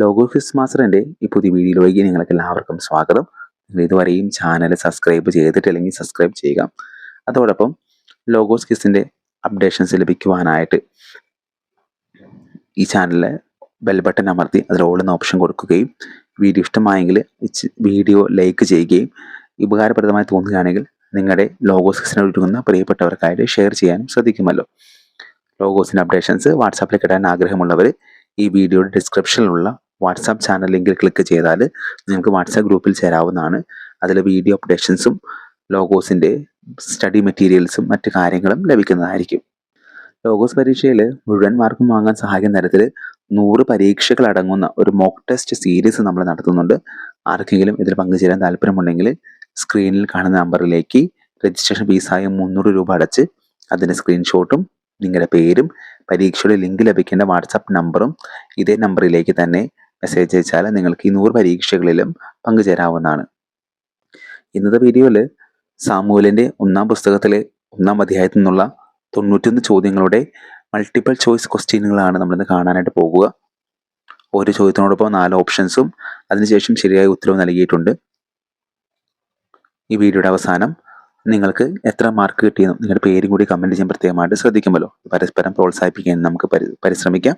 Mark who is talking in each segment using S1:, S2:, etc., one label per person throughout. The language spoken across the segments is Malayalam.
S1: ലോഗോ ഫിസ് മാസ്റ്ററിന്റെ ഈ പുതിയ വീഡിയോയിലേക്ക് നിങ്ങൾക്ക് എല്ലാവർക്കും സ്വാഗതം. നിങ്ങൾ ഇതുവരെയും ചാനൽ സബ്സ്ക്രൈബ് ചെയ്തിട്ടില്ലെങ്കിൽ സബ്സ്ക്രൈബ് ചെയ്യുക. അതോടൊപ്പം ലോഗോസ് കിസിന്റെ അപ്ഡേഷൻസ് ലഭിക്കുവാനായിട്ട് ഈ ചാനലിൽ ബെൽ ബട്ടൺ അമർത്തി അതിൽ ഓളുന്ന ഓപ്ഷൻ കൊടുക്കുകയും വീഡിയോ ഇഷ്ടമായെങ്കിൽ വീഡിയോ ലൈക്ക് ചെയ്യുകയും ഉപകാരപ്രദമായി തോന്നുകയാണെങ്കിൽ നിങ്ങളുടെ ലോഗോസ് കിസിനെ ഒരുങ്ങുന്ന പ്രിയപ്പെട്ടവർക്കായിട്ട് ഷെയർ ചെയ്യാനും ശ്രദ്ധിക്കുമല്ലോ. ലോഗോസിന്റെ അപ്ഡേഷൻസ് വാട്സാപ്പിൽ കിട്ടാൻ ആഗ്രഹമുള്ളവർ ഈ വീഡിയോയുടെ ഡിസ്ക്രിപ്ഷനിലുള്ള വാട്സാപ്പ് ചാനൽ ലിങ്കിൽ ക്ലിക്ക് ചെയ്താൽ നിങ്ങൾക്ക് വാട്സാപ്പ് ഗ്രൂപ്പിൽ ചേരാവുന്നതാണ്. അതിൽ വീഡിയോ അപ്ഡേഷൻസും ലോഗോസിന്റെ സ്റ്റഡി മെറ്റീരിയൽസും മറ്റ് കാര്യങ്ങളും ലഭിക്കുന്നതായിരിക്കും. ലോഗോസ് പരീക്ഷയിൽ മുഴുവൻ മാർക്കും വാങ്ങാൻ സഹായിക്കുന്ന തരത്തിൽ നൂറ് പരീക്ഷകൾ അടങ്ങുന്ന ഒരു മോക്ക് ടെസ്റ്റ് സീരീസ് നമ്മൾ നടത്തുന്നുണ്ട്. ആർക്കെങ്കിലും ഇതിൽ പങ്കുചേരാൻ താല്പര്യമുണ്ടെങ്കിൽ സ്ക്രീനിൽ കാണുന്ന നമ്പറിലേക്ക് രജിസ്ട്രേഷൻ ഫീസായ മുന്നൂറ് രൂപ അടച്ച് അതിന്റെ സ്ക്രീൻഷോട്ടും നിങ്ങളുടെ പേരും പരീക്ഷയുടെ ലിങ്ക് ലഭിക്കേണ്ട വാട്സാപ്പ് നമ്പറും ഇതേ നമ്പറിലേക്ക് തന്നെ മെസ്സേജ് അയച്ചാൽ നിങ്ങൾക്ക് ഈ നൂറ് പരീക്ഷകളിലും പങ്കുചേരാവുന്നതാണ്. ഇന്നത്തെ വീഡിയോയിൽ സാമൂലിന്റെ ഒന്നാം പുസ്തകത്തിലെ ഒന്നാം അധ്യായത്തിൽ നിന്നുള്ള തൊണ്ണൂറ്റൊന്ന് ചോദ്യങ്ങളുടെ മൾട്ടിപ്പിൾ ചോയ്സ് ക്വസ്റ്റ്യനുകളാണ് നമ്മളിന്ന് കാണാനായിട്ട് പോകുക. ഓരോ ചോദ്യത്തിനോടൊപ്പം നാല് ഓപ്ഷൻസും അതിനുശേഷം ശരിയായ ഉത്തരവ് നൽകിയിട്ടുണ്ട്. ഈ വീഡിയോയുടെ അവസാനം നിങ്ങൾക്ക് എത്ര മാർക്ക് കിട്ടിയെന്നും നിങ്ങളുടെ പേരും കൂടി കമന്റ് ചെയ്യാൻ പ്രത്യേകമായിട്ട് ശ്രദ്ധിക്കുമല്ലോ. പരസ്പരം പ്രോത്സാഹിപ്പിക്കാൻ നമുക്ക് പരിശ്രമിക്കാം.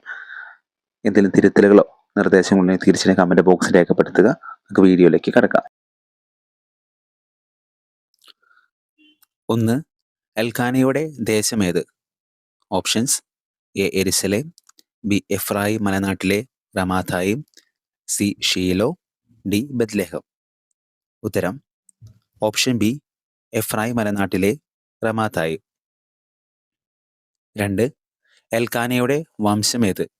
S1: എന്തെങ്കിലും തിരുത്തലുകളോ നിർദ്ദേശങ്ങളുണ്ടെങ്കിൽ തീർച്ചയായും കമന്റ് ബോക്സിൽ രേഖപ്പെടുത്തുക. നമുക്ക് വീഡിയോയിലേക്ക് കിടക്കാം. ഒന്ന് എൽഖാനയുടെ ദേശമേത് options A Jerusalem B Ephraim മലനാട്ടിലെ റമാഥായും സി ഷീലോ ഡി ബദ്ലേഹം ഉത്തരം ഓപ്ഷൻ ബി എഫ്രായി മലനാട്ടിലെ റമാതായി രണ്ട് എൽക്കാനയുടെ വംശമേത്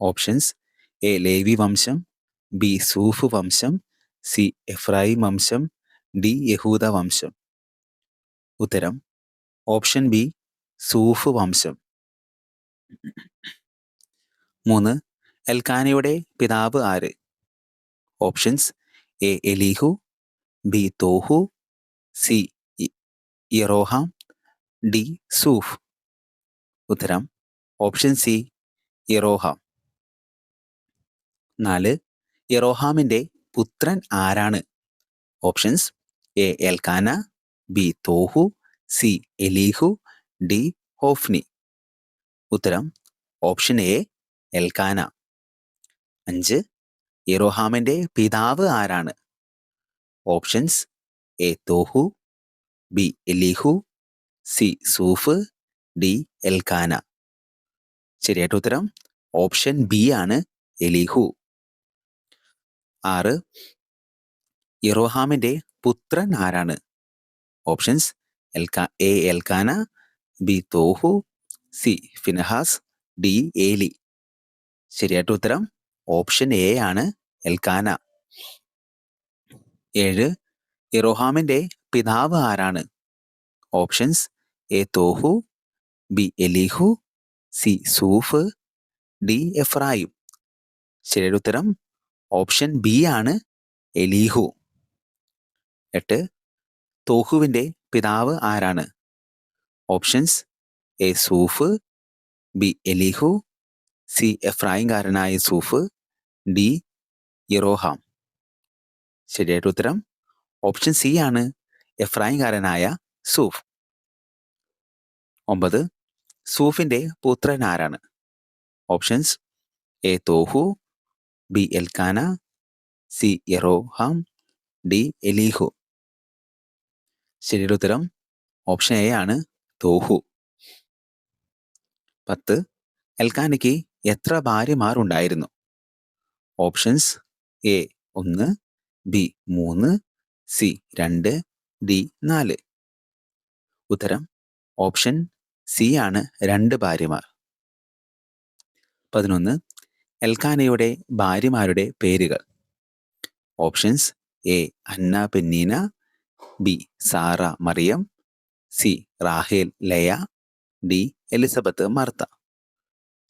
S1: ഓപ്ഷൻസ് എ ലേവി വംശം ബി സൂഫ് വംശം സി എഫ്രായിം വംശം ഡി യഹൂദ വംശം. ഉത്തരം ഓപ്ഷൻ ബി സൂഫ് വംശം. മൂന്ന് എൽക്കാനയുടെ പിതാവ് ആര്? Options A Elihu B തോഹു C യറോഹാം D സൂഫ്. ഉത്തരം ഓപ്ഷൻ സി യറോഹാം നാല് യറോഹാമിന്റെ പുത്രൻ ആരാണ്? Options A Elkanah B തോഹു C Elihu D Hophni. ഉത്തരം ഓപ്ഷൻ എ എൽക്കാന അഞ്ച് യറോഹാമിന്റെ പിതാവ് ആരാണ്? Options A തോഹു B എലിഹു C സൂഫ് D Elkanah ശരിയായിട്ട് ഉത്തരം ഓപ്ഷൻ ബി ആണ് എലിഹു. ആറ് ഇറോഹാമിന്റെ പുത്രൻ ആരാണ്? ഓപ്ഷൻസ് എൽക്കാ A Elkanah B തോഹു C Phinehas D ഏലി. ശരിയായിട്ട് ഉത്തരം ഓപ്ഷൻ എ ആണ് എൽക്കാന. ഏഴ് ഇറോഹാമിന്റെ പിതാവ് ആരാണ്? Options A Tohu B Elihu C Zuph D Ephraim. ശരിയുടെ ഉത്തരം ഓപ്ഷൻ ബി ആണ് എലിഹു. എട്ട് തോഹുവിന്റെ പിതാവ് ആരാണ്? ഓപ്ഷൻസ് എ സൂഫ് ബി എലിഹു സി എഫ്രായിംകാരനായ സൂഫ് ഡി ഇറോഹാം ശരിയായിട്ട് ഉത്തരം ഓപ്ഷൻ സി ആണ് എഫ്രായിംകാരനായ സൂഫ്. ഒമ്പത് സൂഫിന്റെ പുത്രൻ ആരാണ്? Options A തോഹു B Elkanah C എറോഹാം D Elihu. ശരിയുടെ ഉത്തരം ഓപ്ഷൻ എ ആണ് തോഹു. പത്ത് എൽക്കാനയ്ക്ക് എത്ര ഭാര്യമാർ ഉണ്ടായിരുന്നു? ഓപ്ഷൻസ് എ ഒന്ന് ബി മൂന്ന് സി രണ്ട് ഡി നാല്. ഉത്തരം ഓപ്ഷൻ സി ആണ് രണ്ട് ഭാര്യമാർ. പതിനൊന്ന് എൽക്കാനയുടെ ഭാര്യമാരുടെ പേരുകൾ. Options A Anna പെന്നീന B Sara Mariyam C റാഹേൽ ലയ ഡി എലിസബത്ത് മർത്ത.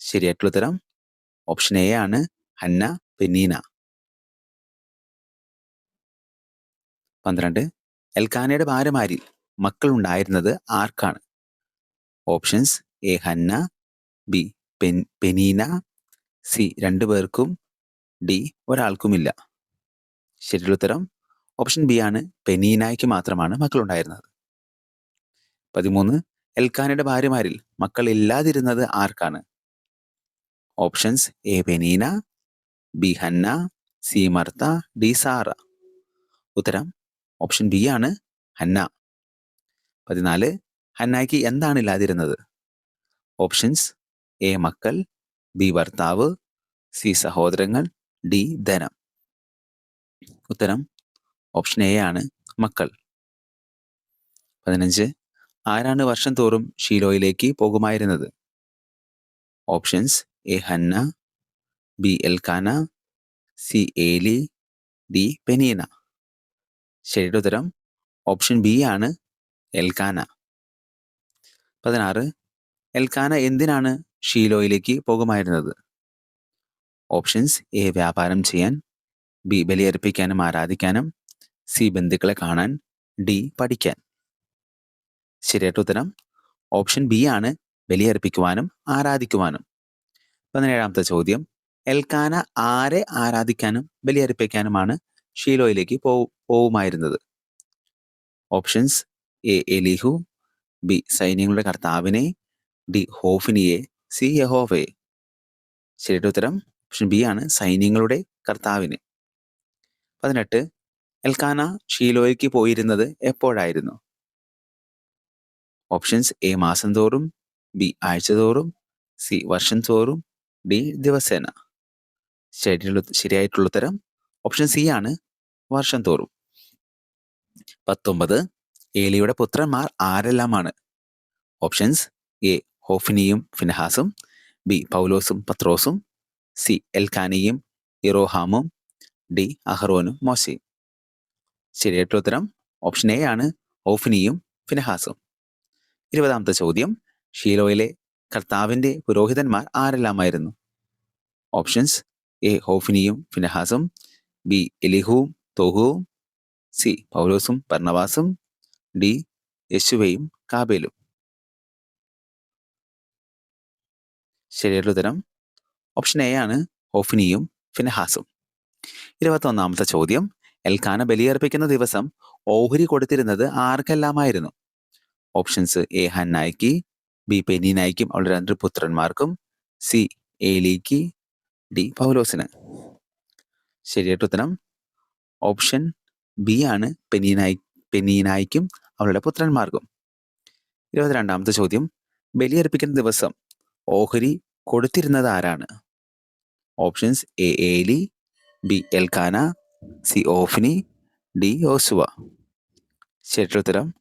S1: ശരിയായിട്ടുള്ള ഉത്തരം ഓപ്ഷൻ എ ആണ് അന്ന പെന്നീന. പന്ത്രണ്ട്. എൽക്കാനയുടെ മക്കൾ ഉണ്ടായിരുന്നത് ആർക്കാണ്? ഓപ്ഷൻസ് എ ഹന്ന ബി പെൻ പെനീന സി രണ്ടു പേർക്കും ഡി ഒരാൾക്കുമില്ല. ശരിയുള്ള ഉത്തരം ഓപ്ഷൻ ബി ആണ്. പെനീനായ്ക്ക് മാത്രമാണ് മക്കളുണ്ടായിരുന്നത്. പതിമൂന്ന്. എൽക്കാനയുടെ ഭാര്യമാരിൽ മക്കൾ ഇല്ലാതിരുന്നത് ആർക്കാണ്? Options A Penina B Hannah C Martha D Sara. ഉത്തരം ഓപ്ഷൻ ബി ആണ് ഹന്ന. പതിനാല് ഹന്നായ്ക്ക് എന്താണ് ഇല്ലാതിരുന്നത്? ഓപ്ഷൻസ് എ മക്കൾ ബി ഭർത്താവ് സി സഹോദരങ്ങൾ ഡി ധനം. ഉത്തരം ഓപ്ഷൻ എ ആണ് മക്കൾ. പതിനഞ്ച് ആരാണ് വർഷം തോറും ഷീലോയിലേക്ക് പോകുമായിരുന്നത്? Options A Hannah B Elkanah C Eli D Peninnah. ശരിയുടെ ഉത്തരം ഓപ്ഷൻ ബി ആണ് എൽക്കാന. പതിനാറ് എൽക്കാന എന്തിനാണ് ഷീലോയിലേക്ക് പോകുമായിരുന്നത്? ഓപ്ഷൻസ് എ വ്യാപാരം ചെയ്യാൻ ബി ബലിയർപ്പിക്കാനും ആരാധിക്കാനും സി ബന്ധുക്കളെ കാണാൻ ഡി പഠിക്കാൻ. ശരിയായിട്ട് ഉത്തരം ഓപ്ഷൻ ബി ആണ് ബലിയർപ്പിക്കുവാനും ആരാധിക്കുവാനും. പതിനേഴാമത്തെ ചോദ്യം എൽക്കാന ആരെ ആരാധിക്കാനും ബലിയർപ്പിക്കാനുമാണ് ഷീലോയിലേക്ക് പോ പോവുമായിരുന്നത് ഓപ്ഷൻസ് എ എലിഹു ബി സൈന്യങ്ങളുടെ കർത്താവിനെ ഡി ഹോഫിനിയെ സി യഹോവയെ. ശരിയുടെ ഉത്തരം ഓപ്ഷൻ ബി ആണ് സൈന്യങ്ങളുടെ കർത്താവിനെ. പതിനെട്ട് എൽക്കാന ഷീലോയ്ക്ക് പോയിരുന്നത് എപ്പോഴായിരുന്നു? ഓപ്ഷൻസ് എ മാസം തോറും ബി ആഴ്ച തോറും സി വർഷം തോറും ഡി ദിവസേന. ശരിയായിട്ടുള്ള ഉത്തരം ഓപ്ഷൻ സി ആണ് വർഷം തോറും. പത്തൊമ്പത്. ഏലിയുടെ പുത്രന്മാർ ആരെല്ലാമാണ്? Options A. ഹോഫിനിയും ഫിൻഹാസും ബി. പൗലോസും പത്രോസും സി. എൽക്കാനിയും ഇറോഹാമും ഡി. അഹ്റോനും മോശയും. ശരിയായിട്ടുള്ള ഉത്തരം ഓപ്ഷൻ എ ആണ് ഓഫിനിയും ഫിനഹാസും ഇരുപതാമത്തെ ചോദ്യം. ഷീലോയിലെ കർത്താവിന്റെ പുരോഹിതന്മാർ ആരെല്ലാമായിരുന്നു? Options A. ഹോഫിനിയും ഫിനഹാസും ബി. എലിഹുവും തോഹുവും സി. പൗലോസും പർണവാസും ഡി. യശുവയും കാബേലും. ശരിയായിട്ടുള്ള ഉത്തരം ഓപ്ഷൻ എ ആണ് ഹോഫിനിയും ഫിനഹാസും. ഇരുപത്തൊന്നാമത്തെ ചോദ്യം എൽക്കാന ബലിയർപ്പിക്കുന്ന ദിവസം ഓഹരി കൊടുത്തിരുന്നത് ആർക്കെല്ലാമായിരുന്നു? ഓപ്ഷൻസ് എ ഹന്നായിക്ക് ബി പെനീനായിക്കും അവളുടെ രണ്ട് പുത്രന്മാർക്കും സി ഏലിക്ക് ഡി പൗലോസിന്. ശരിയായിട്ട് ഉത്തരം ഓപ്ഷൻ ബി ആണ് പെനീനായി പെനീനായിക്കും അവളുടെ പുത്രന്മാർക്കും. ഇരുപത്തിരണ്ടാമത്തെ ചോദ്യം. ബലിയർപ്പിക്കുന്ന ദിവസം ഓഹരി കൊടുത്തിരുന്നത് ആരാണ്? Options A Eli B Elkanah C Hophni D ഓസുവ ശരിയുത്തരം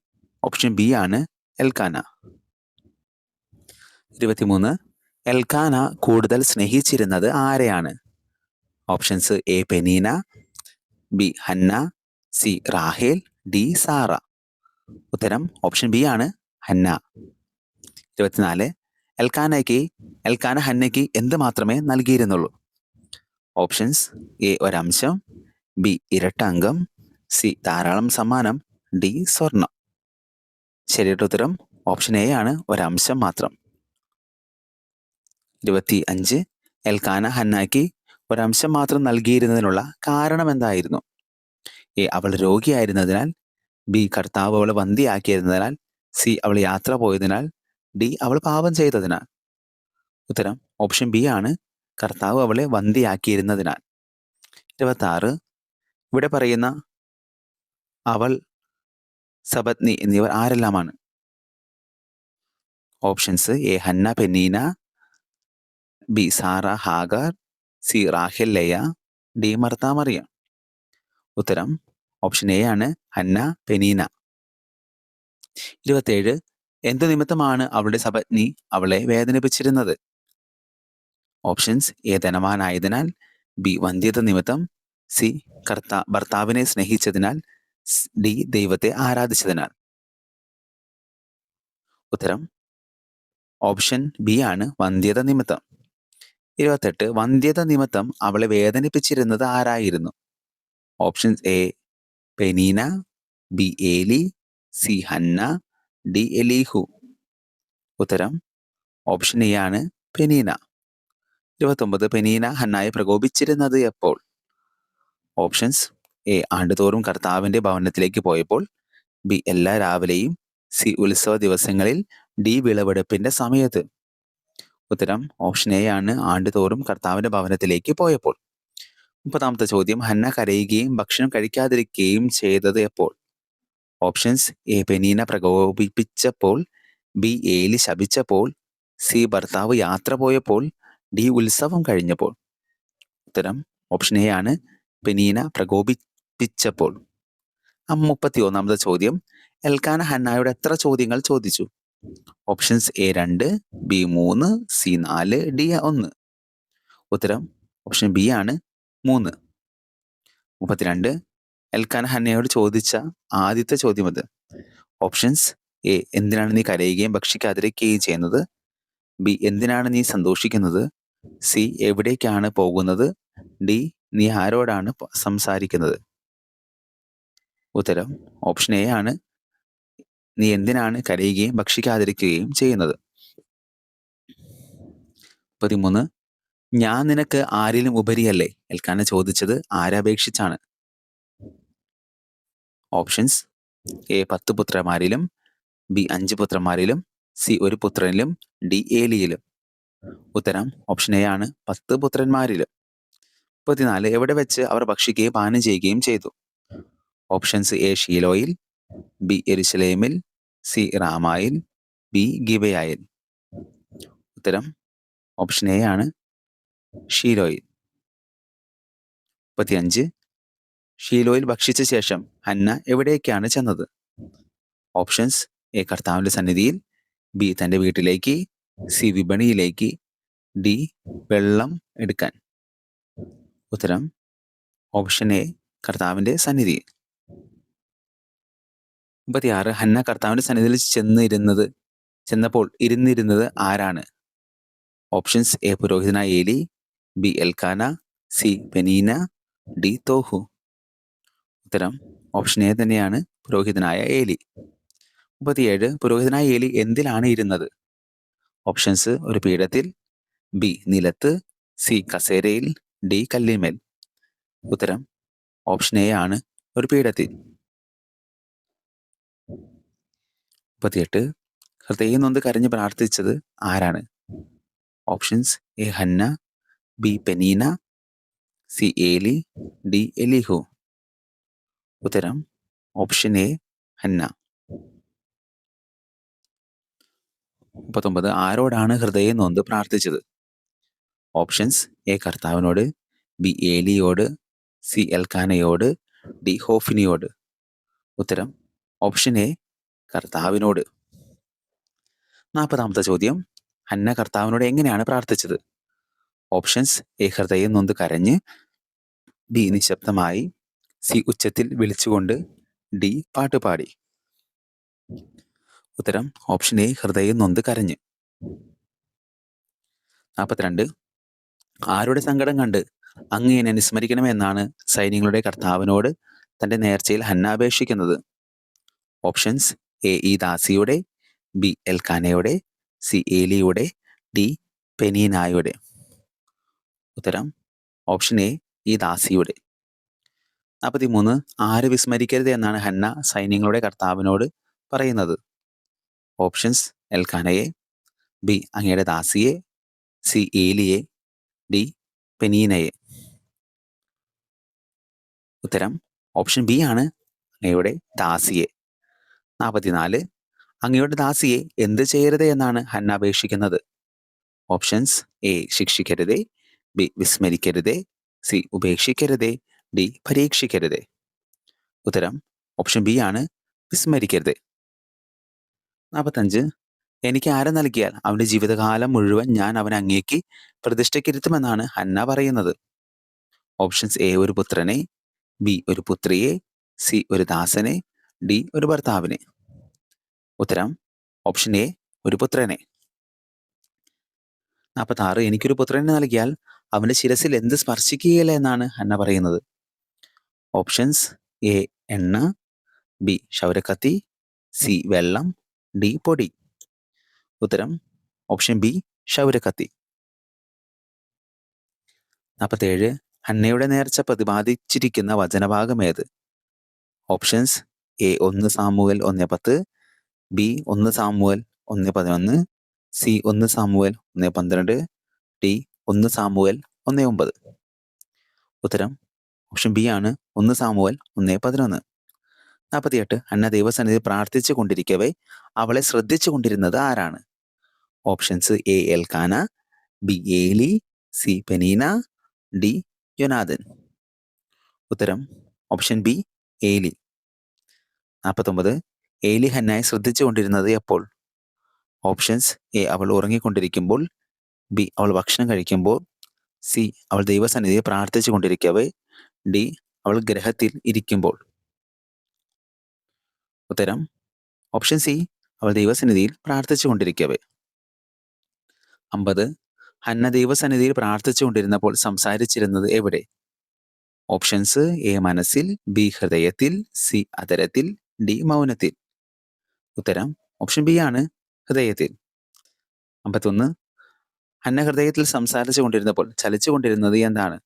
S1: ഓപ്ഷൻ ബി ആണ് എൽക്കാന. ഇരുപത്തിമൂന്ന്. എൽക്കാന കൂടുതൽ സ്നേഹിച്ചിരുന്നത് ആരെയാണ്? Options A Penina B Hannah C റാഹേൽ ഡി സാറ. ഉത്തരം ഓപ്ഷൻ ബി ആണ് ഹന്ന. ഇരുപത്തിനാല് എൽക്കാനയ്ക്ക് എൽക്കാന ഹന്നയ്ക്ക് എന്ത് മാത്രമേ നൽകിയിരുന്നുള്ളൂ? ഓപ്ഷൻസ് എ ഒരംശം ബി ഇരട്ട അംഗം സി ധാരാളം സമ്മാനം ഡി സ്വർണം ശരിയുടെ ഉത്തരം ഓപ്ഷൻ എ ആണ് ഒരംശം മാത്രം. ഇരുപത്തി അഞ്ച് എൽക്കാന ഹന്നാക്ക് ഒരംശം മാത്രം നൽകിയിരുന്നതിനുള്ള കാരണം എന്തായിരുന്നു? അവൾ രോഗിയായിരുന്നതിനാൽ ബി കർത്താവ് അവളെ വന്തിയാക്കിയിരുന്നതിനാൽ സി അവൾ യാത്ര പോയതിനാൽ ഡി അവൾ പാപം ചെയ്തതിനാൽ. ഉത്തരം ഓപ്ഷൻ ബി ആണ് കർത്താവ് അവളെ വന്തിയാക്കിയിരുന്നതിനാൽ ഇരുപത്തി ഇവിടെ പറയുന്ന അവൾ സബത്നി എന്നിവർ ആരെല്ലാമാണ്? Options A Hannah പെന്നീന B Sara Hagar C റാഹെൽ ലയ ഡി മർത്ത മറിയ ഉത്തരം ഓപ്ഷൻ എ ആണ് ഹന്ന പെനീന. ഇരുപത്തേഴ് എന്തു നിമിത്തമാണ് അവളുടെ സപത്നി അവളെ വേദനിപ്പിച്ചിരുന്നത്? ഓപ്ഷൻസ് എ ധനവാനായതിനാൽ ബി വന്ധ്യത നിമിത്തം സി കർത്ത ഭർത്താവിനെ സ്നേഹിച്ചതിനാൽ ഡി ദൈവത്തെ ആരാധിച്ചതിനാൽ. ഉത്തരം ഓപ്ഷൻ ബി ആണ് വന്ധ്യത നിമിത്തം. ഇരുപത്തെട്ട് വന്ധ്യത നിമിത്തം അവളെ വേദനിപ്പിച്ചിരുന്നത് ആരായിരുന്നു? ഓപ്ഷൻസ് എ പെനീന ബി ഏലി സി ഹന്ന ഡി എലീഹു. ഉത്തരം ഓപ്ഷൻ എ ആണ് പെനീന. ഇരുപത്തൊമ്പത് പെനീന ഹന്നായെ പ്രകോപിച്ചിരുന്നത് എപ്പോൾ? ഓപ്ഷൻസ് എ ആണ്ടുതോറും കർത്താവിന്റെ ഭവനത്തിലേക്ക് പോയപ്പോൾ ബി എല്ലാ രാവിലെയും സി ഉത്സവ ദിവസങ്ങളിൽ ഡി വിളവെടുപ്പിന്റെ സമയത്ത്. ഉത്തരം ഓപ്ഷൻ എ ആണ് ആണ്ടുതോറും കർത്താവിന്റെ ഭവനത്തിലേക്ക് പോയപ്പോൾ. മുപ്പതാമത്തെ ചോദ്യം. ഹന്ന കരയുകയും ഭക്ഷണം കഴിക്കാതിരിക്കുകയും ചെയ്തത് എപ്പോൾ? Options A. പെനീന പ്രകോപിപ്പിച്ചപ്പോൾ ബി. ഏലി ശപിച്ചപ്പോൾ സി. ഭർത്താവ് യാത്ര പോയപ്പോൾ ഡി. ഉത്സവം കഴിഞ്ഞപ്പോൾ. ഉത്തരം ഓപ്ഷൻ എ ആണ്. പെനീന പ്രകോപിപ്പിച്ചപ്പോൾ. മുപ്പത്തി ഒന്നാമത്തെ ചോദ്യം. എൽക്കാന ഹന്നായോട് എത്ര ചോദ്യങ്ങൾ ചോദിച്ചു? ഓപ്ഷൻസ് എ രണ്ട് ബി മൂന്ന് സി നാല് ഡി ഒന്ന്. ഉത്തരം ഓപ്ഷൻ ബി ആണ്. മൂന്ന്. മുപ്പത്തിരണ്ട്. എൽക്കാന ഹന്നയോട് ചോദിച്ച ആദ്യത്തെ ചോദ്യം അത്. ഓപ്ഷൻസ് എ എന്തിനാണ് നീ കരയുകയും ഭക്ഷിക്കാതിരിക്കുകയും ചെയ്യുന്നത്? ബി എന്തിനാണ് നീ സന്തോഷിക്കുന്നത്? സി എവിടേക്കാണ് പോകുന്നത്? ഡി നീ ആരോടാണ് സംസാരിക്കുന്നത്? ഉത്തരം. ഓപ്ഷൻ എ ആണ്. നീ എന്തിനാണ് കരയുകയും ഭക്ഷിക്കാതിരിക്കുകയും ചെയ്യുന്നത്? പതിമൂന്ന്. ഞാൻ നിനക്ക് ആരിലും ഉപരിയല്ലേ? എൽക്കാന ചോദിച്ചത് ആരപേക്ഷിച്ചാണ്. ഓപ്ഷൻസ്. എ പത്ത് പുത്രന്മാരിലും ബി അഞ്ച് പുത്രന്മാരിലും സി ഒരു പുത്രനിലും ഡി ഏലിയിലും. ഉത്തരം ഓപ്ഷൻ എ ആണ്. പത്ത് പുത്രന്മാരിലും. മുപ്പത്തിനാല് എവിടെ വെച്ച് അവർ ഭക്ഷിക്കുകയും പാനം ചെയ്യുകയും ചെയ്തു? ഓപ്ഷൻസ് എ ഷീലോയിൽ ബി എരിശലേമിൽ സി റാമായിൽ ബി ഗിബയായിൽ. ഉത്തരം ഓപ്ഷൻ എ ആണ്. ഷീലോയിൽ. മുപ്പത്തിയഞ്ച്. ഷീലോയിൽ ഭക്ഷിച്ച ശേഷം ഹന്ന എവിടേക്കാണ് ചെന്നത്? ഓപ്ഷൻസ് എ കർത്താവിന്റെ സന്നിധിയിൽ ബി തന്റെ വീട്ടിലേക്ക് സി വിപണിയിലേക്ക് ഡി വെള്ളം എടുക്കാൻ. ഉത്തരം ഓപ്ഷൻ എ കർത്താവിന്റെ സന്നിധിയിൽ. മുപ്പത്തിയാറ്. ഹന്ന കർത്താവിന്റെ സന്നിധിയിൽ ചെന്നിരുന്നത് ചെന്നപ്പോൾ ഇരുന്നിരുന്നത് ആരാണ്? ഓപ്ഷൻസ് എ പുരോഹിതനായ ഏലി ബി എൽക്കാന സി ബനീന ഡി തോഹു. ഉത്തരം ഓപ്ഷൻ എ തന്നെയാണ് പുരോഹിതനായ ഏലി. മുപ്പത്തിയേഴ് പുരോഹിതനായ ഏലി എന്തിലാണ് ഇരുന്നത്? ഓപ്ഷൻസ് ഒരു പീഠത്തിൽ ബി നിലത്ത് സി കസേരയിൽ ഡി കല്ലിമേൽ ഉത്തരം ഓപ്ഷൻ എ ആണ് ഒരു പീഠത്തിൽ. മുപ്പത്തിയെട്ട് ഹൃദയം നൊന്ന് കരഞ്ഞ് പ്രാർത്ഥിച്ചത് ആരാണ്? Options A Hannah B Penina C ഏലി ഡി എലിഹു ഉത്തരം ഓപ്ഷൻ എ ഹന്ന മുപ്പത്തൊമ്പത് ആരോടാണ് ഹൃദയം നൊന്ത് പ്രാർത്ഥിച്ചത്? ഓപ്ഷൻസ് എ കർത്താവിനോട് ബി ഏലിയോട് സി എൽക്കാനയോട് ഡി ഹോഫിനിയോട്. ഉത്തരം ഓപ്ഷൻ എ കർത്താവിനോട്. നാൽപ്പതാമത്തെ ചോദ്യം ഹന്ന കർത്താവിനോട് എങ്ങനെയാണ് പ്രാർത്ഥിച്ചത്? ഓപ്ഷൻസ് എ ഹൃദയം നൊന്ത് കരഞ്ഞ് ബി നിശബ്ദമായി സി ഉച്ചത്തിൽ വിളിച്ചുകൊണ്ട് ഡി പാട്ടുപാടി ഉത്തരം ഓപ്ഷൻ എ ഹൃദയം നൊന്ത് കരഞ്ഞ്. നാൽപ്പത്തിരണ്ട് ആരുടെ സങ്കടം കണ്ട് അങ്ങ് എന്നെ അനുസ്മരിക്കണമെന്നാണ് സൈന്യങ്ങളുടെ കർത്താവിനോട് തന്റെ നേർച്ചയിൽ ഹന്നാപേക്ഷിക്കുന്നത്? ഓപ്ഷൻസ് എ ഇ ദാസിയുടെ ബി എൽ കാനയുടെ സി ഏലിയുടെ ഡി പെനീനായുടെ. ഉത്തരം ഓപ്ഷൻ എ ഈ ദാസിയുടെ. നാൽപ്പത്തിമൂന്ന് ആര് വിസ്മരിക്കരുത് എന്നാണ് ഹന്ന സൈന്യങ്ങളുടെ കർത്താവിനോട് പറയുന്നത്. ഓപ്ഷൻസ് എൽഖാനയെ ബി അങ്ങയുടെ ദാസിയെ സി ഏലിയെ ഡി പെനീനയെ. ഉത്തരം ഓപ്ഷൻ ബി ആണ് അങ്ങയുടെ ദാസിയെ. നാൽപ്പത്തിനാല് അങ്ങയുടെ ദാസിയെ എന്ത് ചെയ്യരുത് എന്നാണ് ഹന്ന അപേക്ഷിക്കുന്നത്. ഓപ്ഷൻസ് എ ശിക്ഷിക്കരുതേ ബി വിസ്മരിക്കരുതേ സി ഉപേക്ഷിക്കരുതേ ഡി പരീക്ഷിക്കരുതേ. ഉത്തരം ഓപ്ഷൻ ബി ആണ് വിസ്മരിക്കരുത്. നാൽപ്പത്തഞ്ച് എനിക്ക് ആരെ നൽകിയാൽ അവന്റെ ജീവിതകാലം മുഴുവൻ ഞാൻ അവനെ അങ്ങേക്ക് പ്രതിഷ്ഠയ്ക്കിരുത്തുമെന്നാണ് ഹന്ന പറയുന്നത്. ഓപ്ഷൻസ് എ ഒരു പുത്രനെ ബി ഒരു പുത്രിയെ സി ഒരു ദാസനെ ഡി ഒരു ഭർത്താവിനെ. ഉത്തരം ഓപ്ഷൻ എ ഒരു പുത്രനെ. നാൽപ്പത്തി ആറ് എനിക്കൊരു പുത്രനെ നൽകിയാൽ അവന്റെ ശിരസിൽ എന്ത് സ്പർശിക്കുകയില്ല എന്നാണ് ഹന്ന പറയുന്നത്. ഓപ്ഷൻസ് എ എണ്ണ ബി ക്ഷൗരക്കത്തി സി വെള്ളം ഡി പൊടി. ഉത്തരം ഓപ്ഷൻ ബി ക്ഷൗരക്കത്തി നാൽപ്പത്തേഴ് ഹന്നയുടെ നേർച്ച പ്രതിപാദിച്ചിരിക്കുന്ന വചനഭാഗം ഏത്? ഓപ്ഷൻസ് എ ഒന്ന് സാമുവൽ ഒന്ന് പത്ത് ബി ഒന്ന് സാമുവൽ ഒന്ന് പതിനൊന്ന് സി ഒന്ന് സാമുവൽ ഒന്ന് പന്ത്രണ്ട് ഡി ഒന്ന് സാമുവൽ ഒന്ന് ഒമ്പത്. ഉത്തരം ഓപ്ഷൻ ബി ആണ്. ഒന്ന് സാമുവൽ ഒന്ന് പതിനൊന്ന്. നാൽപ്പത്തിയെട്ട് അന്ന ദൈവസന്നിധി പ്രാർത്ഥിച്ചു കൊണ്ടിരിക്കവേ അവളെ ശ്രദ്ധിച്ചു കൊണ്ടിരുന്നത് ആരാണ്? ഓപ്ഷൻസ് എ എൽ കാന ബി ഏലി സി പെനീന ഡി യുനാഥൻ. ഉത്തരം ഓപ്ഷൻ ബി ഏലി. നാൽപ്പത്തൊമ്പത് ഏലി ഹന്നായി ശ്രദ്ധിച്ചു കൊണ്ടിരുന്നത് എപ്പോൾ? ഓപ്ഷൻസ് എ അവൾ ഉറങ്ങിക്കൊണ്ടിരിക്കുമ്പോൾ ബി അവൾ ഭക്ഷണം കഴിക്കുമ്പോൾ സി അവൾ ദൈവസന്നിധിയെ പ്രാർത്ഥിച്ചു കൊണ്ടിരിക്കവേ ഡി അവൾ ഗ്രഹത്തിൽ ഇരിക്കുമ്പോൾ. ഉത്തരം ഓപ്ഷൻ സി അവൾ ദൈവസന്നിധിയിൽ പ്രാർത്ഥിച്ചു കൊണ്ടിരിക്കവേ. അമ്പത് ഹന്ന ദൈവസന്നിധിയിൽ പ്രാർത്ഥിച്ചു കൊണ്ടിരുന്നപ്പോൾ സംസാരിച്ചിരുന്നത് എവിടെ? ഓപ്ഷൻസ് എ മനസ്സിൽ ബി ഹൃദയത്തിൽ സി അതരത്തിൽ ഡി മൗനത്തിൽ. ഉത്തരം ഓപ്ഷൻ ബി ആണ് ഹൃദയത്തിൽ. അമ്പത്തൊന്ന് ഹന്ന ഹൃദയത്തിൽ സംസാരിച്ചു കൊണ്ടിരുന്നപ്പോൾ ചലിച്ചു കൊണ്ടിരുന്നത് എന്താണ്?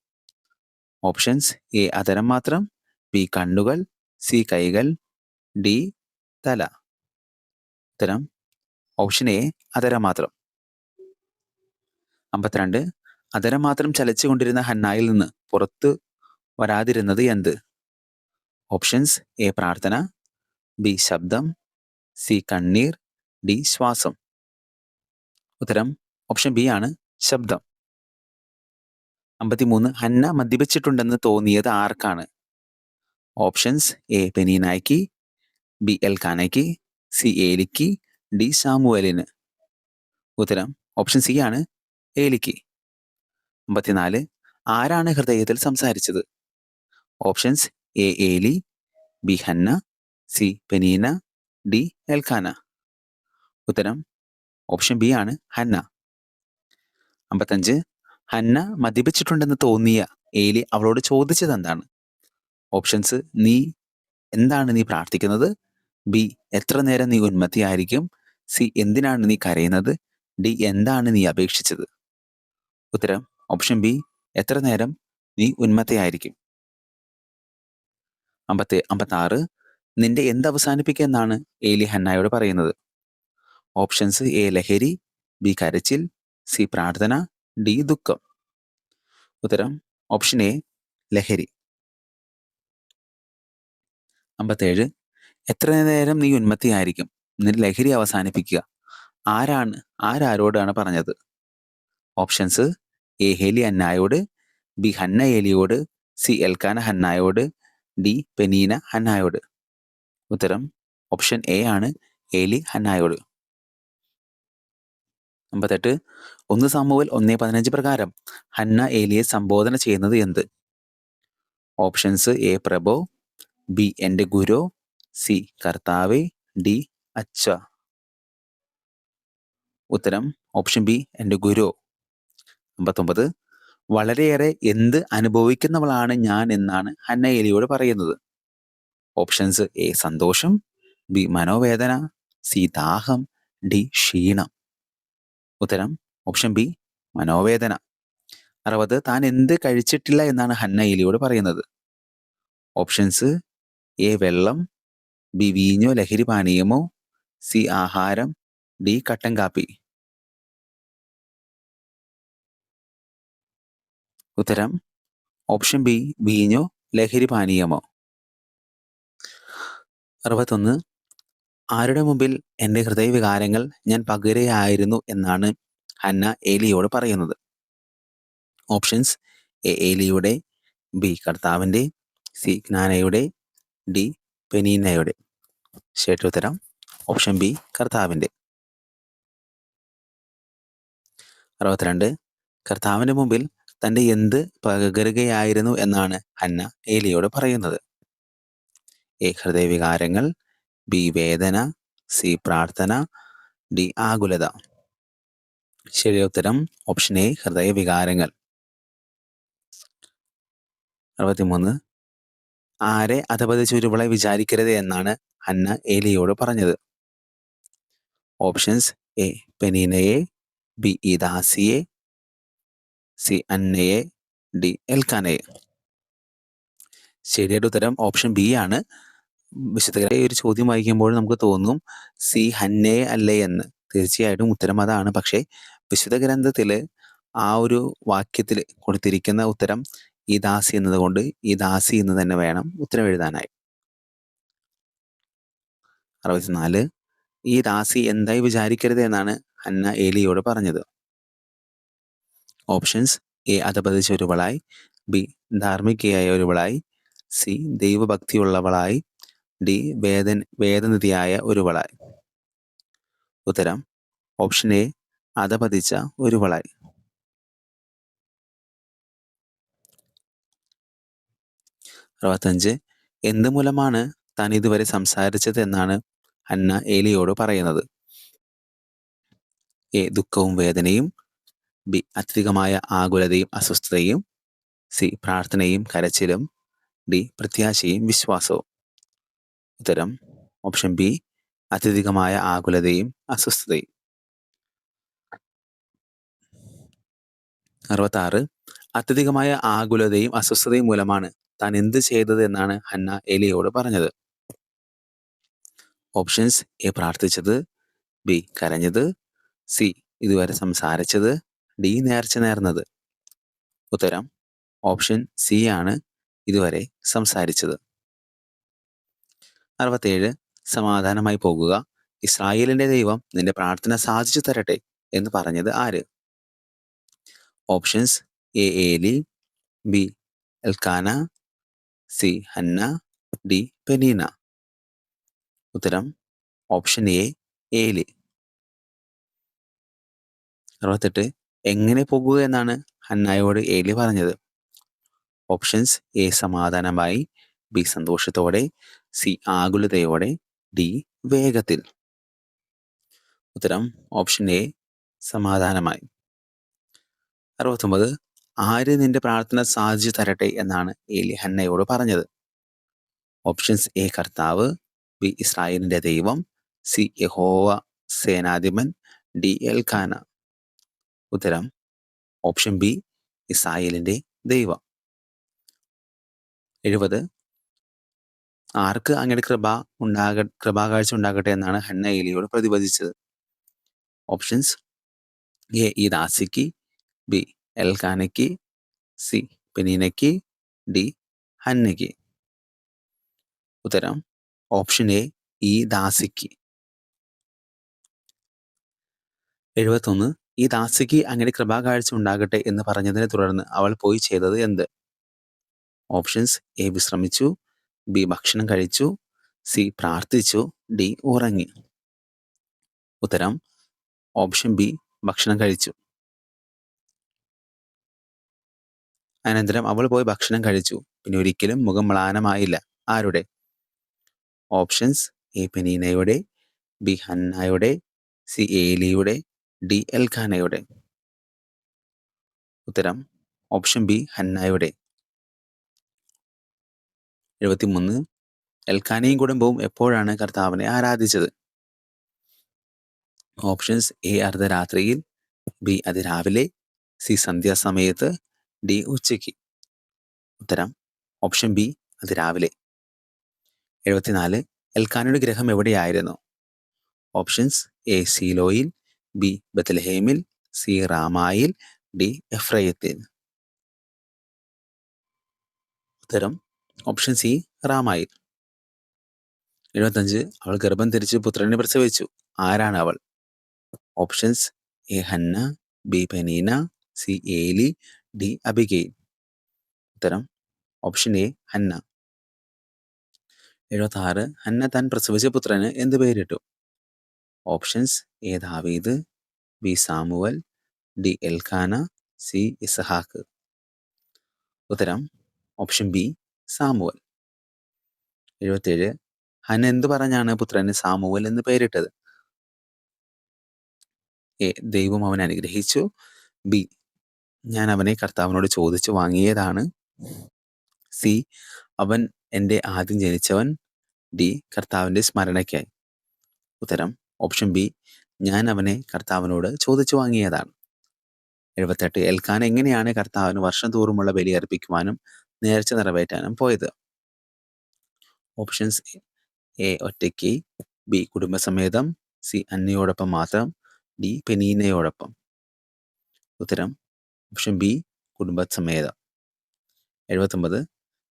S1: ഓപ്ഷൻസ് എ അതരം മാത്രം ബി കണ്ണുകൾ സി കൈകൾ ഡി തല. ഉത്തരം ഓപ്ഷൻ എ അതരം മാത്രം. അമ്പത്തിരണ്ട് അതരം മാത്രം ചലിച്ചു കൊണ്ടിരുന്ന ഹന്നായിൽ നിന്ന് പുറത്തു വരാതിരുന്നത് എന്ത്? ഓപ്ഷൻസ് എ പ്രാർത്ഥന ബി ശബ്ദം സി കണ്ണീർ ഡി ശ്വാസം. ഉത്തരം ഓപ്ഷൻ ബി ആണ് ശബ്ദം. അമ്പത്തിമൂന്ന് ഹന്ന മദ്യപിച്ചിട്ടുണ്ടെന്ന് തോന്നിയത് ആർക്കാണ്? ഓപ്ഷൻസ് എ പെനീനായ്ക്ക് ബി എൽ എൽക്കാനയ്ക്ക് സി ഏലിക്ക് ഡി സാമുവലിന്. ഉത്തരം ഓപ്ഷൻ സി ആണ് ഏലിക്ക്. അമ്പത്തിനാല് ആരാണ് ഹൃദയത്തിൽ സംസാരിച്ചത്? ഓപ്ഷൻസ് എ ഏലി B Hannah C Penina D Elkanah ഉത്തരം ഓപ്ഷൻ ബി ആണ് ഹന്ന. അമ്പത്തഞ്ച്. ഹന്ന മദ്യപിച്ചിട്ടുണ്ടെന്ന് തോന്നിയ ഏലി അവളോട് ചോദിച്ചത് എന്താണ്? ഓപ്ഷൻസ് നീ എന്താണ് നീ പ്രാർത്ഥിക്കുന്നത്? ബി എത്ര നേരം നീ ഉന്മത്തിയായിരിക്കും സി എന്തിനാണ് നീ കരയുന്നത്? ഡി എന്താണ് നീ അപേക്ഷിച്ചത്? ഉത്തരം ഓപ്ഷൻ ബി എത്ര നേരം നീ ഉന്മത്തയായിരിക്കും അമ്പത്തി അമ്പത്തി ആറ് നിന്റെ എന്ത് അവസാനിപ്പിക്കുമെന്നാണ് ഏലി ഹന്നായോട് പറയുന്നത്. ഓപ്ഷൻസ് എ ലഹരി ബി കരച്ചിൽ സി പ്രാർത്ഥന ഡി ദുഃഖം. ഉത്തരം ഓപ്ഷൻ എ ലഹരി. അമ്പത്തേഴ് എത്ര നേരം നീ ഉന്മത്തിയായിരിക്കും? നിന്റെ ലഹരി അവസാനിപ്പിക്കുക. ആരാണ് ആരാരോടാണ് പറഞ്ഞത്? ഓപ്ഷൻസ് എ ഹേലി അന്നായോട് ബി ഹന്ന ഏലിയോട് സി എൽക്കാന ഹന്നായോട് ഡി പെനീന ഹന്നായോട്. ഉത്തരം ഓപ്ഷൻ എ ആണ് ഏലി ഹന്നായോട്. അമ്പത്തെട്ട്. ഒന്ന് സാമുവൽ ഒന്നേ പതിനഞ്ച് പ്രകാരം ഹന്ന ഏലിയെ സംബോധന ചെയ്യുന്നത് എന്ത്? ഓപ്ഷൻസ് എ പ്രഭോ ബി എന്റെ ഗുരു സി കർത്താവ് ഡി അച്ഛ. ഉത്തരം ഓപ്ഷൻ ബി എന്റെ ഗുരു. അമ്പത്തൊമ്പത്. വളരെയേറെ എന്ത് അനുഭവിക്കുന്നവളാണ് ഞാൻ എന്നാണ് ഹന്ന ഏലിയോട് പറയുന്നത്. ഓപ്ഷൻസ് എ സന്തോഷം ബി മനോവേദന സി ദാഹം ഡി ക്ഷീണം. ഉത്തരം ഓപ്ഷൻ ബി മനോവേദന. അറുപത് താൻ എന്ത് കഴിച്ചിട്ടില്ല എന്നാണ് ഹന്ന പറയുന്നത്. ഓപ്ഷൻസ് എ വെള്ളം ബി വീഞ്ഞോ ലഹരി പാനീയമോ സി ആഹാരം ഡി കട്ടൻ കാപ്പി. ഉത്തരം ഓപ്ഷൻ ബി വീഞ്ഞോ ലഹരി പാനീയമോ. അറുപത്തൊന്ന് ആരുടെ മുമ്പിൽ എന്റെ ഹൃദയവികാരങ്ങൾ ഞാൻ പകരുകയായിരുന്നു എന്നാണ് ഹന്ന ഏലിയോട് പറയുന്നത്. ഓപ്ഷൻസ് എ ഏലിയുടെ ബി കർത്താവിന്റെ സി ജ്ഞാനയുടെ ഡി പെനീനയുടെ ശരി ഉത്തരം ഓപ്ഷൻ ബി കർത്താവിന്റെ. അറുപത്തിരണ്ട് കർത്താവിന്റെ മുമ്പിൽ തന്റെ എന്ത് പകരുകയായിരുന്നു എന്നാണ് ഹന്ന ഏലിയോട് പറയുന്നത്. എ ഹൃദയവികാരങ്ങൾ ബി വേദന സി പ്രാർത്ഥന ഡി ആകുലത. ശരി ഉത്തരം ഓപ്ഷൻ എ ഹൃദയവികാരങ്ങൾ അറുപത്തിമൂന്ന്. ആരെ അധപതിച്ചുരുവളെ വിചാരിക്കരുത് എന്നാണ് അന്ന ഏലിയോട് പറഞ്ഞത്. ഓപ്ഷൻസ് എ പെനീനയെ ബി ഇദാസിയെ സി അന്നയെ ഡി എൽക്കാനയെ. ശരിയുടെ ഉത്തരം ഓപ്ഷൻ ബി ആണ്. വിശുദ്ധ ഒരു ചോദ്യം വായിക്കുമ്പോൾ നമുക്ക് തോന്നും സി ഹന്നേ അല്ലേ എന്ന്. തീർച്ചയായിട്ടും ഉത്തരം അതാണ്. പക്ഷേ വിശുദ്ധ ഗ്രന്ഥത്തിൽ ആ ഒരു വാക്യത്തിൽ കൊടുത്തിരിക്കുന്ന ഉത്തരം ഈ ദാസി എന്നതുകൊണ്ട് ഈ ദാസി എന്ന് തന്നെ വേണം ഉത്തരം എഴുതാനായി. അറുപത്തിനാല്. ഈ ദാസി എന്തായി വിചാരിക്കരുത് എന്നാണ് അന്ന ഏലിയോട് പറഞ്ഞത്. ഓപ്ഷൻസ് എ അധപതിച്ച ഒരുവളായി ബി ധാർമ്മികയായ ഒരുവളായി സി ദൈവഭക്തിയുള്ളവളായി ഡി വേദൻ വേദനിധിയായ ഒരുവളായി ഉത്തരം ഓപ്ഷൻ എ അധപതിച്ച ഒരുവളായി അറുപത്തഞ്ച് എന്ത് മൂലമാണ് താൻ ഇതുവരെ സംസാരിച്ചത് എന്നാണ് അന്ന ഏലിയോട് പറയുന്നത്? എ ദുഃഖവും വേദനയും ബി അത്യധികമായ ആകുലതയും അസ്വസ്ഥതയും സി പ്രാർത്ഥനയും കരച്ചിലും ഡി പ്രത്യാശയും വിശ്വാസവും. ഉത്തരം ഓപ്ഷൻ ബി അത്യധികമായ ആകുലതയും അസ്വസ്ഥതയും. അറുപത്താറ് അത്യധികമായ ആകുലതയും അസ്വസ്ഥതയും മൂലമാണ് താൻ എന്ത് ചെയ്തത് എന്നാണ് ഹന്ന എലിയോട് പറഞ്ഞത്. ഓപ്ഷൻസ് എ പ്രാർത്ഥിച്ചത്. ബി കരഞ്ഞത്. സി ഇതുവരെ സംസാരിച്ചത്. ഡി നേർച്ച നേർന്നത്. ഉത്തരം ഓപ്ഷൻ സി ആണ് ഇതുവരെ സംസാരിച്ചത്. അറുപത്തേഴ് സമാധാനമായി പോകുക. ഇസ്രായേലിന്റെ ദൈവം നിന്റെ പ്രാർത്ഥന സാധിച്ചു തരട്ടെ എന്ന് പറഞ്ഞത് ആര്? ഓപ്ഷൻസ് എ ഏലി B Elkanah C Hannah D Penina. ഉത്തരം ഓപ്ഷൻ എ ഏലി അറുപത്തെട്ട് എങ്ങനെ പോകുക എന്നാണ് ഹന്നായോട് ഏലി പറഞ്ഞത്? ഓപ്ഷൻസ് എ സമാധാനമായി ബി സന്തോഷത്തോടെ സി ആകുലതയോടെ ഡി വേഗത്തിൽ. ഉത്തരം ഓപ്ഷൻ എ സമാധാനമായി. അറുപത്തൊമ്പത് ആര് നിന്റെ പ്രാർത്ഥന സാധിച്ചു തരട്ടെ എന്നാണ് ഏലി ഹന്നയോട് പറഞ്ഞത്. ഓപ്ഷൻസ് എ കർത്താവ് ബി ഇസ്രായേലിന്റെ ദൈവം സി യഹോവ സേനാധിപൻ ഡി എൽ ഖാന ഉത്തരം ഓപ്ഷൻ ബി ഇസ്രായേലിന്റെ ദൈവം. എഴുപത് ആർക്ക് അങ്ങയുടെ കൃപ ഉണ്ടാക കൃപാകാഴ്ച ഉണ്ടാകട്ടെ എന്നാണ് ഹന്ന ഏലിയോട് പ്രതിപാദിച്ചത്. ഓപ്ഷൻസ് എ ഈ ദാസിക്ക് ബി എൽഖാനയ്ക്ക് സി പെനീനയ്ക്ക് ഡി ഹന്നയ്ക്ക്. ഉത്തരം ഓപ്ഷൻ എ ഈ ദാസിക്ക് എഴുപത്തൊന്ന്. ഈ ദാസിക്ക് അങ്ങനെ കൃപാകാഴ്ച ഉണ്ടാകട്ടെ എന്ന് പറഞ്ഞതിനെ തുടർന്ന് അവൾ പോയി ചെയ്തത് എന്ത്? ഓപ്ഷൻസ് എ വിശ്രമിച്ചു ബി ഭക്ഷണം കഴിച്ചു. സി പ്രാർത്ഥിച്ചു. ഡി ഉറങ്ങി. ഉത്തരം ഓപ്ഷൻ ബി ഭക്ഷണം കഴിച്ചു. അനന്തരം അവൾ പോയി ഭക്ഷണം കഴിച്ചു. പിന്നെ ഒരിക്കലും മുഖം മ്ലാനമായില്ല. ആരുടെ? ഓപ്ഷൻസ് എ പെനീനയുടെ ബി ഹന്നയുടെ സി ഏലിയുടെ ഡി എൽഖാനയുടെ. ഉത്തരം ഓപ്ഷൻ ബി ഹന്നയുടെ. എഴുപത്തിമൂന്ന്. എൽക്കാനയും കുടുംബവും എപ്പോഴാണ് കർത്താവിനെ ആരാധിച്ചത്? ഓപ്ഷൻസ് എ അർദ്ധരാത്രിയിൽ ബി അതിരാവിലെ സി സന്ധ്യാസമയത്ത് ഡി ഉച്ചയ്ക്ക്. ഉത്തരം ഓപ്ഷൻ ബി അതിരാവിലെ. എഴുപത്തിനാല് എൽക്കാനയുടെ ഗ്രഹം എവിടെയായിരുന്നു? ഓപ്ഷൻസ് എ സീലോയിൽ ബി ബത്തലഹേമിൽ സി റാമായിൽ ഡി എഫ്രയത്തിൽ. ഉത്തരം ഓപ്ഷൻ സി റാമായിൽ. എഴുപത്തഞ്ച് അവൾ ഗർഭം ധരിച്ച് പുത്രനെ പ്രസവിച്ചു. ആരാണ് അവൾ? Options A Hannah B Peninnah C Eli D Abigail. ഉത്തരം ഓപ്ഷൻ എ ഹന്ന. എഴുപത്തി ആറ് ഹന്ന താൻ പ്രസവിച്ച പുത്രന് എന്ത് പേരിട്ടു? ഓപ്ഷൻസ് എ ദാവീദ് B Samuel D Elkanah C ഇസഹാക്ക് ഉത്തരം ഓപ്ഷൻ ബി സാമുവൽ. എഴുപത്തേഴ് ഹന എന്ത് പറഞ്ഞാണ് പുത്രന് സാമുവൽ എന്ന് പേരിട്ടത്? എ. ദൈവം അവനെ അനുഗ്രഹിച്ചു. ബി. ഞാൻ അവനെ കർത്താവിനോട് ചോദിച്ചു വാങ്ങിയതാണ്. സി. അവൻ എന്റെ ആദ്യം ജനിച്ചവൻ. ഡി. കർത്താവിന്റെ സ്മരണയ്ക്കായി. ഉത്തരം. Option B. ഞാൻ അവനെ കർത്താവിനോട് ചോദിച്ചു വാങ്ങിയതാണ്. എഴുപത്തെട്ട്. എൽക്കാൻ എങ്ങനെയാണ് കർത്താവിന് വർഷം തോറുമുള്ള ബലി അർപ്പിക്കുവാനും നേർച്ച നിറവേറ്റാനും പോയത്. ഓപ്ഷൻസ് എ ഒറ്റയ്ക്ക് ബി കുടുംബസമേതം സി അന്നയോടൊപ്പം മാത്രം ഡി പെനീനയോടൊപ്പം. ഉത്തരം ഓപ്ഷൻ ബി കുടുംബസമേതം. എഴുപത്തൊമ്പത്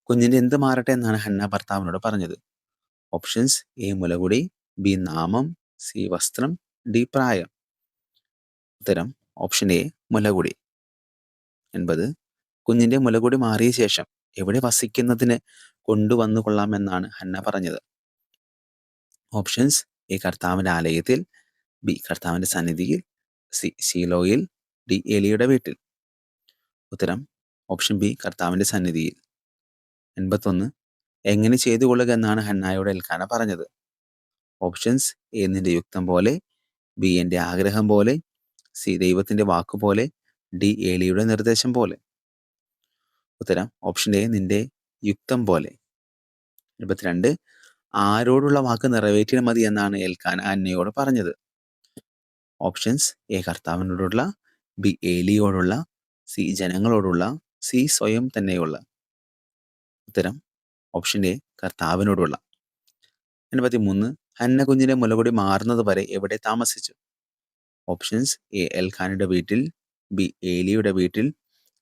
S1: കുഞ്ഞിന്റെ എന്ത് മാറട്ടെ എന്നാണ് ഹന്ന ഭർത്താവിനോട് പറഞ്ഞത്. ഓപ്ഷൻസ് എ മുലകുടി ബി നാമം സി വസ്ത്രം ഡി പ്രായം. ഉത്തരം ഓപ്ഷൻ എ മുലകുടി. എൺപത് കുഞ്ഞിന്റെ മുലകുടി മാറിയ ശേഷം. എവിടെ വസിക്കുന്നതിന് കൊണ്ടുവന്നു കൊള്ളാമെന്നാണ് ഹന്ന പറഞ്ഞത്. ഓപ്ഷൻസ് എ കർത്താവിന്റെ ആലയത്തിൽ ബി കർത്താവിന്റെ സന്നിധിയിൽ സി ശീലോയിൽ ഡി എലിയുടെ വീട്ടിൽ. ഉത്തരം ഓപ്ഷൻ ബി കർത്താവിന്റെ സന്നിധിയിൽ. എൺപത്തൊന്ന് എങ്ങനെ ചെയ്തു കൊള്ളുക എന്നാണ് ഹന്നായോട് എൽക്കാന പറഞ്ഞത്. ഓപ്ഷൻസ് എ നിന്റെ യുക്തം പോലെ ബി എന്റെ ആഗ്രഹം പോലെ സി ദൈവത്തിന്റെ വാക്കുപോലെ ഡി എലിയുടെ നിർദ്ദേശം പോലെ. ഉത്തരം ഓപ്ഷൻ എ നിന്റെ യുക്തം പോലെ. എൺപത്തിരണ്ട് ആരോടുള്ള വാക്ക് നിറവേറ്റിയാൽ മതി എന്നാണ് ഏൽക്കാൻ അന്നയോട് പറഞ്ഞത്. ഓപ്ഷൻസ് എ കർത്താവിനോടുള്ള ബി ഏലിയോടുള്ള സി ജനങ്ങളോടുള്ള സി സ്വയം തന്നെയുള്ള. ഉത്തരം ഓപ്ഷൻ എ കർത്താവിനോടുള്ള. എൺപത്തി മൂന്ന് ഹന്ന കുഞ്ഞിന്റെ മുലകുടി മാറുന്നത് വരെ എവിടെ താമസിച്ചു? ഓപ്ഷൻസ് എ എൽഖാനിയുടെ വീട്ടിൽ ബി ഏലിയുടെ വീട്ടിൽ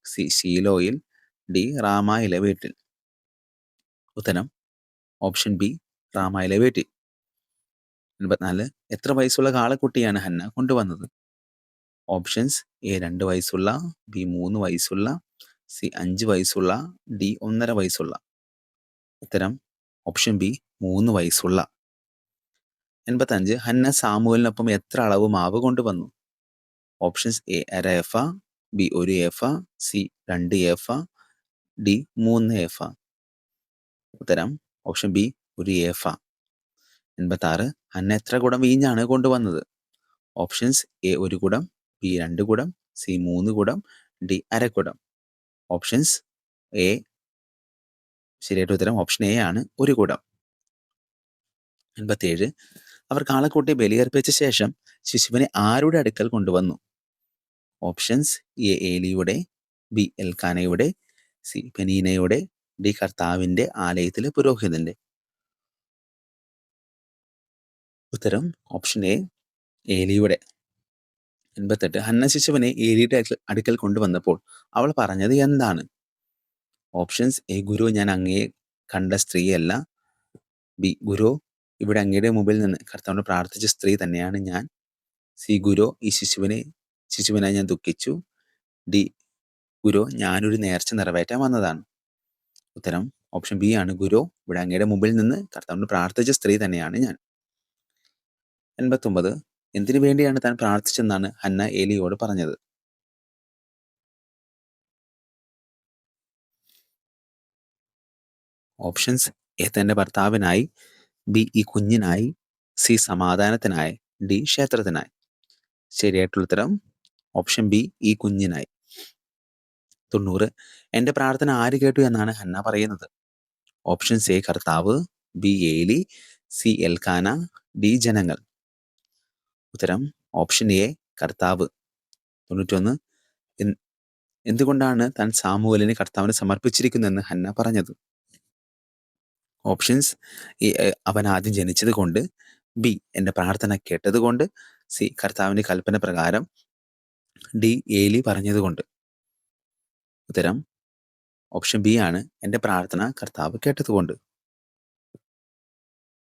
S1: സി ഷീലോയിൽ ഡി റാമായിലെ വീട്ടിൽ. ഉത്തരം ഓപ്ഷൻ ബി റാമായിലെ വീട്ടിൽ. എൺപത്തിനാല് എത്ര വയസ്സുള്ള കാളക്കുട്ടിയാണ് ഹന്ന കൊണ്ടുവന്നത്? ഓപ്ഷൻസ് എ രണ്ട് വയസ്സുള്ള ബി മൂന്ന് വയസ്സുള്ള സി അഞ്ച് വയസ്സുള്ള ഡി ഒന്നര വയസ്സുള്ള. ഉത്തരം ഓപ്ഷൻ ബി മൂന്ന് വയസ്സുള്ള. എൺപത്തഞ്ച് ഹന്ന സാമുവലിനൊപ്പം എത്ര അളവ് മാവ് കൊണ്ടുവന്നു? ഓപ്ഷൻസ് എ അര എഫ ബി ഒരു എഫ സി രണ്ട് എഫ ഡി മൂന്ന് എഫ ഉത്തരം ഓപ്ഷൻ ബി ഒരു എഫ എൺപത്തി ആറ് അന്ന എത്ര കുടം വീഞ്ഞാണ് കൊണ്ടുവന്നത്? ഓപ്ഷൻസ് എ ഒരു കുടം ബി രണ്ട് കുടം സി മൂന്ന് കുടം ഡി അരക്കുടം ഓപ്ഷൻസ് എ ശരിയായിട്ട് ഉത്തരം ഓപ്ഷൻ എ ആണ് ഒരു കുടം എൺപത്തിയേഴ് അവർ കാളക്കൂട്ടി ബലിയർപ്പിച്ച ശേഷം ശിശുവിനെ ആരുടെ അടുക്കൽ കൊണ്ടുവന്നു? ഓപ്ഷൻസ് എ ഏലിയുടെ ബി എൽക്കാനയുടെ സി പെനീനയുടെ ഡി കർത്താവിന്റെ ആലയത്തിലെ പുരോഹിതന്റെ. ഉത്തരം ഓപ്ഷൻ എ ഏലിയുടെ. എൺപത്തെട്ട് ഹന്ന ശിശുവിനെ ഏലിയുടെ അടുക്കൽ കൊണ്ടുവന്നപ്പോൾ അവൾ പറഞ്ഞത് എന്താണ്? ഓപ്ഷൻസ് എ ഗുരു ഞാൻ അങ്ങയെ കണ്ട സ്ത്രീയല്ല. ബി ഗുരു ഇവിടെ അങ്ങയുടെ മുമ്പിൽ നിന്ന് കർത്താവിനോട് പ്രാർത്ഥിച്ച സ്ത്രീ തന്നെയാണ് ഞാൻ. സി ഗുരു ഈ ശിശുവിനെ ശിശുവിനായി ഞാൻ ദുഃഖിച്ചു. ഡി ഗുരു ഞാനൊരു നേർച്ച നിറവേറ്റാൻ വന്നതാണ്. ഉത്തരം ഓപ്ഷൻ ബി ആണ്. ഗുരു ഇവിടെ അങ്ങയുടെ മുമ്പിൽ നിന്ന് കർത്താവിനോട് പ്രാർത്ഥിച്ച സ്ത്രീ തന്നെയാണ് ഞാൻ. എൺപത്തൊമ്പത് എന്തിനു വേണ്ടിയാണ് താൻ പ്രാർത്ഥിച്ചെന്നാണ് ഹന്ന ഏലിയോട് പറഞ്ഞത്. ഓപ്ഷൻസ് എ തന്റെ ഭർത്താവിനായി ബി ഈ കുഞ്ഞിനായി സി സമാധാനത്തിനായി ഡി ക്ഷേത്രത്തിനായി. ശരിയായിട്ടുള്ള ഉത്തരം ഓപ്ഷൻ ബി ഈ കുഞ്ഞിനായി. തൊണ്ണൂറ്. എന്റെ പ്രാർത്ഥന ആര് കേട്ടു എന്നാണ് ഹന്ന പറയുന്നത്. ഓപ്ഷൻ എ കർത്താവ്. B Eli. C Elkanah. D ജനങ്ങൾ. ഉത്തരം ഓപ്ഷൻ എ കർത്താവ്. തൊണ്ണൂറ്റൊന്ന്. എന്തുകൊണ്ടാണ് താൻ സാമുവലിനെ കർത്താവിന് സമർപ്പിച്ചിരിക്കുന്നതെന്ന് ഹന്ന പറഞ്ഞത്? ഓപ്ഷൻസ് അവൻ ആദ്യം ജനിച്ചത് കൊണ്ട്. ബി എന്റെ പ്രാർത്ഥന കേട്ടത് കൊണ്ട്. സി കർത്താവിന്റെ കൽപ്പന പ്രകാരം. ഡി ഏലി പറഞ്ഞതുകൊണ്ട് ഉത്തരം ഓപ്ഷൻ ബി ആണ്. എന്റെ പ്രാർത്ഥന കർത്താവ് കേട്ടതുകൊണ്ട്.